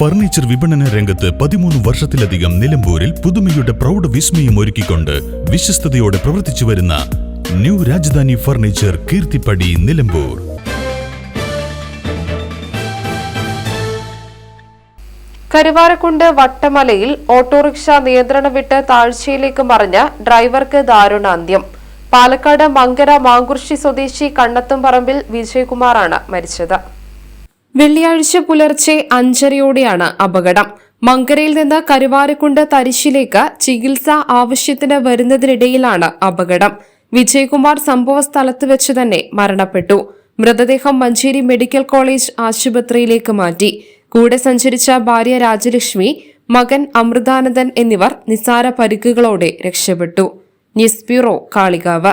Furniture വിപണന രംഗത്ത് പതിമൂന്ന് വർഷത്തിലധികം നിലമ്പൂരിൽ പുതുമയുടെ പ്രൗഢ വിസ്മയം ഒരുക്കിക്കൊണ്ട് വിശ്വസ്തയോടെ പ്രവർത്തിച്ചു വരുന്ന ന്യൂ രാജധാനി ഫർണിച്ചർ കീർത്തിപ്പടി നിലമ്പൂർ. കരുവാരക്കുണ്ട് വട്ടമലയിൽ ഓട്ടോറിക്ഷ നിയന്ത്രണം വിട്ട് താഴ്ചയിലേക്ക് മറിഞ്ഞ ഡ്രൈവർക്ക് ദാരുണ അന്ത്യം പാലക്കാട് മങ്കര മാങ്കുർശി സ്വദേശി കണ്ണത്തും പറമ്പിൽ വിജയകുമാറാണ് മരിച്ചത്. വെള്ളിയാഴ്ച പുലർച്ചെ അഞ്ചരയോടെയാണ് അപകടം. മങ്കരയിൽ നിന്ന് കരുവാരക്കുണ്ട് തരിശിലേക്ക് ചികിത്സ ആവശ്യത്തിന് വരുന്നതിനിടയിലാണ് അപകടം. വിജയകുമാർ സംഭവ സ്ഥലത്ത് വെച്ച് തന്നെ മരണപ്പെട്ടു. മൃതദേഹം മഞ്ചേരി മെഡിക്കൽ കോളേജ് ആശുപത്രിയിലേക്ക് മാറ്റി. കൂടെ സഞ്ചരിച്ച ഭാര്യ രാജലക്ഷ്മി മകൻ അമൃതാനന്ദൻ എന്നിവർ നിസാര പരിക്കുകളോടെ രക്ഷപ്പെട്ടു. News bureau Kalikavu.